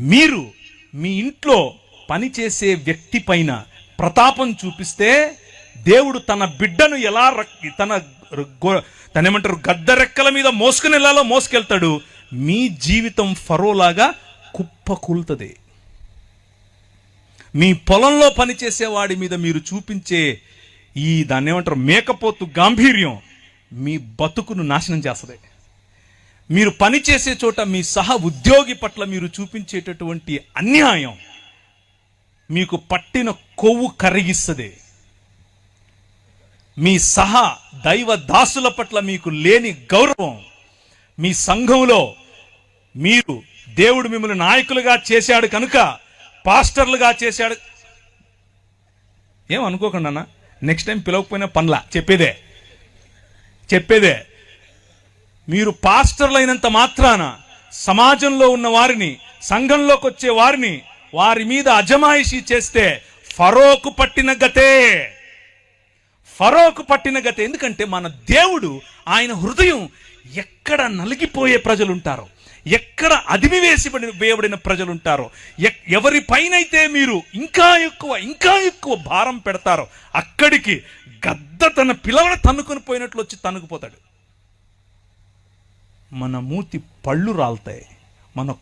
మీరు మీ ఇంట్లో పనిచేసే వ్యక్తి పైన ప్రతాపం చూపిస్తే దేవుడు తన బిడ్డను ఎలా తన తన ఏమంటారు గద్ద రెక్కల మీద మోసుకుని వెళ్ళాలో మోసుకెళ్తాడు? మీ జీవితం ఫరోలాగా కుప్ప కూలుతుంది. మీ పొలంలో పనిచేసేవాడి మీద మీరు చూపించే ఈ దాన్ని ఏమంటారు మేకపోతు గాంభీర్యం మీ బతుకును నాశనం చేస్తుంది. మీరు పనిచేసే చోట మీ సహ ఉద్యోగి పట్ల మీరు చూపించేటటువంటి అన్యాయం మీకు పట్టిన కొవ్వు కరిగిస్తుంది. మీ సహా దైవ దాసుల పట్ల మీకు లేని గౌరవం మీ సంఘంలో మీరు దేవుడు మిమ్మల్ని నాయకులుగా చేశాడు కనుక పాస్టర్లుగా చేశాడు. ఏం అన్న నెక్స్ట్ టైం పిలవకపోయినా పనిలా చెప్పేదే. చెప్పేదే. మీరు పాస్టర్లైనంత మాత్రాన సమాజంలో ఉన్న వారిని సంఘంలోకి వచ్చే వారిని వారి మీద అజమాయిషీ చేస్తే ఫరోకు పట్టిన గతే. ఫరోకు పట్టిన గతే. ఎందుకంటే మన దేవుడు ఆయన హృదయం ఎక్కడ నలిగిపోయే ప్రజలుంటారో ఎక్కడ అదిమివేసిబడి వేయబడిన ప్రజలుంటారో ఎవరిపైనైతే మీరు ఇంకా ఎక్కువ ఇంకా ఎక్కువ భారం పెడతారో అక్కడికి గద్ద తన పిలవడ తన్నుకొని పోయినట్లు వచ్చి తన్నుకుపోతాడు. మన మూతి పళ్ళు రాలుతాయి. మన